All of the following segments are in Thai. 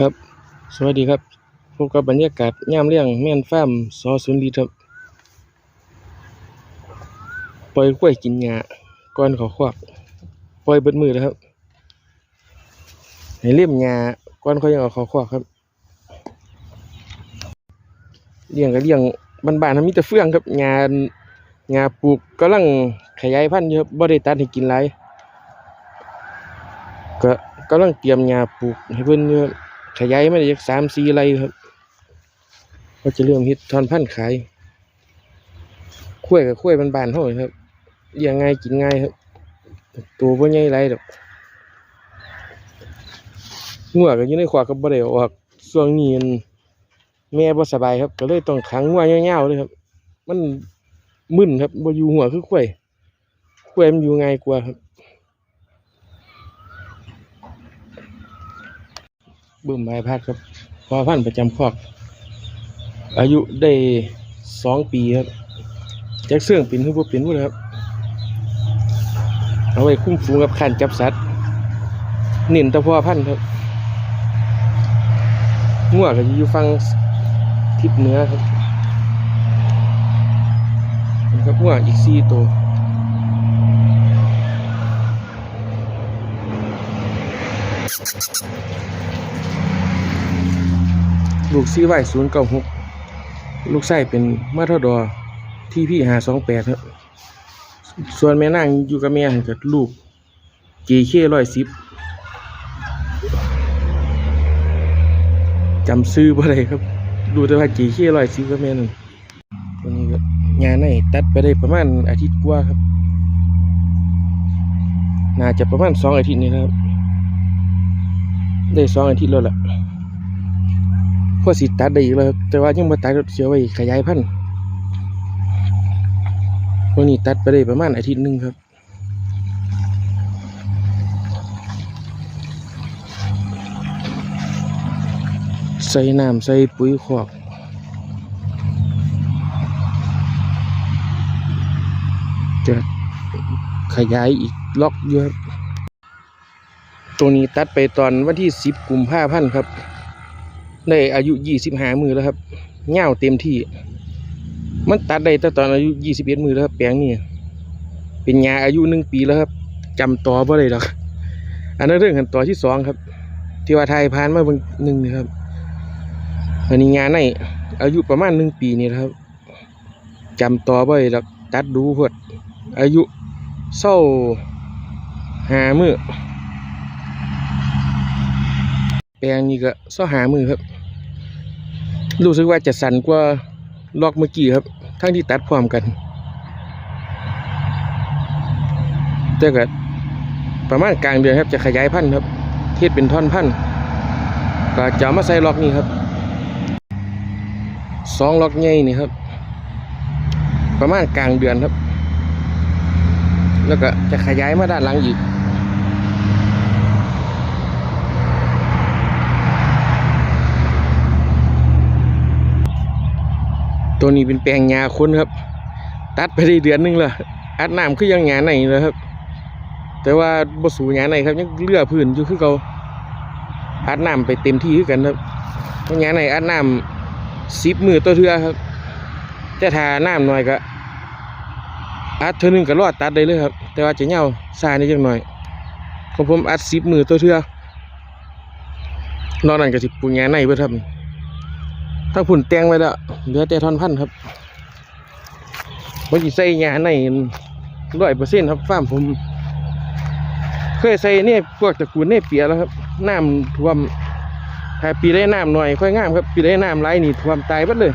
ครับ สวัสดีครับ พบกับบรรยากาศย่ามเลี้ยงแม่นฟาร์มสอสุนดีครับ ปล่อยกล้วยกินหญ้าก่อนเขาควักปล่อยเบิดมือแล้วครับให้เลี่ยมหญ้าก่อนเขายังเอาเขาควักครับ เลี้ยงก็เลี้ยงบ้านๆทำมีแต่เฟื่องครับหญ้าหญ้าปลูกกำลังขยายพันธุ์อยู่ครับบ่ได้ตัดให้กินหลายก็กำลังเตรียมหญ้าปลูกให้เพิ่นอยู่ ขยายมาได้จากสามสี่ไรครับ ก็จะเริ่มฮ็ดทอนพันธุ์ขายข้วยกับข้วยบานๆเท่านี้ครับยงง่ายกินง่ายครับ ตัวบ่ใหญ่ไรดอกงัวก็อยู่ในขวากก็บ่ได้เอออกช่วงนี้มันแม่บ่สบายครับ ก็เลยต้องขังงัวยวๆเลยครับ มันมึนครับบ่อยู่หัวคือข้วยข้วยมันอยู่ง่ายกว่าครับ บิ่มไม้พัดครับพอพันธุ์ประจำคอก อายุได้สองปีครับแจ็คเสื่องปินคือบ่ปินหมดเลยครับเอาไว้คุ้มฟูงกับขันจับสัตว์เน้นต่พ่อพันธุ์ครับงัวก็จะอยู่ฟังทิศเหนือครับนะครับงัวอีกสี่ตัว ลูกซีไว้ศูนย์เก้าหกลูกไส้เป็นมาทดอที่พี่หาสองแปดครับส่วนแม่นางอยู่กับแม่กับลูกจีเคร้อยสิบจำซื้อบ่ได้ครับ ดูแต่ว่าจีเคร้อยสิบกับแม่นั่นตัวนี้ก็งานในตัดไปได้ประมาณอาทิตย์กว่าครับ น่าจะประมาณสองอาทิตย์นี่นะครับ ได้สองอาทิตย์แล้วล่ะพอสิตัดได้อีกแล้วครับแต่ว่ายังมาตัดเสียไว้ขยายพันธุ์วันนี้ตัดไปได้ประมาณอาทิตย์หนึ่งครับใส่น้ำใส่ปุ๋ยขอกจะขยายอีกล็อกเยอะ ครับตัวนี้ตัดไปตอนวันที่สิบกุมภาพันธ์ครับได้อายุยี่สิบห้ามือแล้วครับเง่าเต็มที่ มันตัดได้ตั้งตอนอายุยี่สิบเอ็ดมือแล้วครับแปลงนี้เป็นยาอายุหนึ่งปีแล้วครับจำต่อบ่ได้หรอกอันนั้นเรื่องกันต่อที่สองครับ ที่ว่าไทยพานมาเบิ่งหนึ่งนะครับอันนี้งานในอายุประมาณหนึ่งปีนี่นะครับจำต่อบ่ได้หรอกตัดดูพวดอายุเศร้าหามือ ปลงนี้ก็เศร้าหามือครับ รู้สึกว่าจะสั่นกว่าล็อกเมื่อกี้ครับ ทั้งที่ตัดพร้อมกัน แต่ก็ประมาณกลางเดือนครับจะขยายพันธุ์ครับเทศเป็นท่อนพันธุ์ก็จะมาใส่ล็อกนี้ครับสองล็อกใหญ่นี่ครับ ประมาณกลางเดือนครับ แล้วก็จะขยายมาด้านหลังอีก ตัวนี้เป็นแปลงยาคนครับ ตัดไปได้เดือนหนึงละอัดน้ำคือยังหยาในเลยครับ แต่ว่าบสูหยาในครับยังเลือพื้นอยู่คือเขาอัดน้ำไปเต็มที่คือกันครับเพราะหยาในอัดน้ำสิบมือตัวเทือครับแต่ถ้าน้ำหน่อยก็อัดเท่านึงก็รอดตัดได้เลยครับ แต่ว่าจะเหงาซานี่จังหน่อยของผมอัดสิบมือตัวเทือนอกนั้นก็สิปูหยาในเบิดครับ ถ้าผุ่นแตงไว้แล้วเหลือแต่ท่อนพันธ์ครับผมจะใส่ยาในร้อยเปอร์เซ็นต์ครับฟาร์มผม เคยใส่เนี่ยพวกตระกูลเนี่ยเปียแล้วครับน้ำท่วมถ้าปีได้น้ำหน่อยค่อยงามครับ ปีได้น้ำไหลนี่ท่วมตายหมดเลย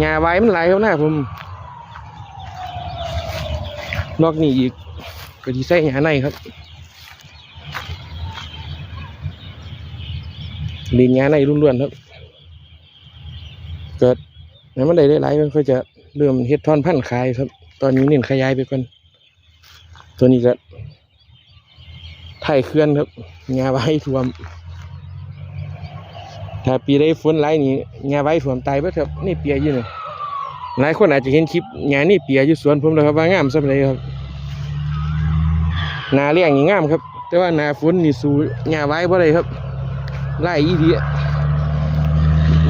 หญ้าไว้มันไหลครับหน้าผม นอกนี้อีกก็ที่ใส่หญ้าในครับเลีนหญ้าในล้วนๆครับ เกิดแล้วมันได้หลายๆมันก็จะเริ่มเฮ็ดทอนพันธุ์ขายครับ ตอนนี้เน้นขยายไปก่อนตัวนี้ก็ไถ่เคลื่อนครับงาไว้ท่วม ถ้าปีได้ฝนหลนี่งาไว้ท่วมตายเบิดครับนี่เปียอยู่นี่หลายคนอาจจะเห็นคลิปงานี่เปียอยู่สวนผมแล้วครับว่างามสักเลยครับนาเลี้ยงนี่งามครับ แต่ว่านาฝนนี่สู้งาไว้บ่ได้ครับไล่อีดี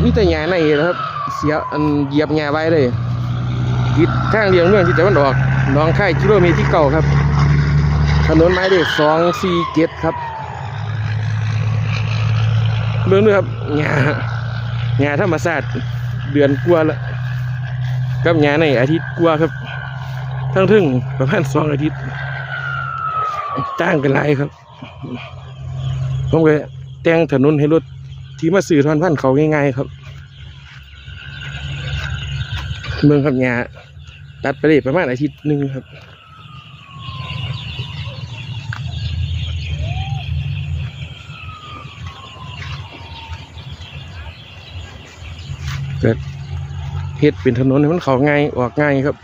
มีแต่หญ้าในนะครับ เสียอันเหยียบหญ้าไว้เลยทิศทางเลียงเมืองที่ตะวันออกน้องค่ายกิโลเมตรที่เก่าครับ ถนนไม้เลขสองสี่เจ็ดครับเรื่องด้วยครับหญ้าหญ้าธรรมศาสตร์เดือนกว่าละกับหญ้าในอาทิตย์กว่าครับ ทั้งถึงประมาณสองอาทิตย์จ้างกันหลายครับ ผมก็แต่งถนนให้รถที่มาสื่อทอนพันเขาง่ายๆครับ เมืองครับหญ้าตัดไปเลยประมาณอาทิตย์หนึ่งครับเกิดเฮ็ดเป็นถนนให้มันเขาง่ายออกง่ายครับ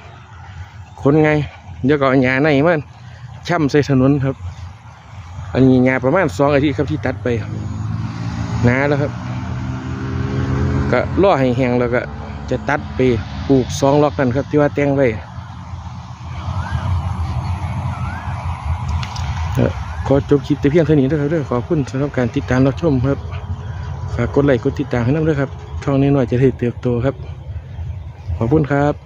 คนง่ายเดี๋ยวก็เอาหญ้าในมันช่ำใส่ถนนครับ อันนี้หญ้าประมาณสองอาทิตย์ครับที่ตัดไปครับหนาแล้วครับ ก็ล่อให้แห้งแล้วก็จะตัดไป ปลูกสองล็อกกันครับที่ว่าแต่งไว้ขอจบคลิปแต่เพียงเท่านี้นะครับด้อขอบคุณสำหรับการติดตามรับชมครับฝากกดไลค์กดติดตามให้น้ำด้วยครับช่องนี้หน่อยจะได้เติบโตครับ ขอบคุณครับ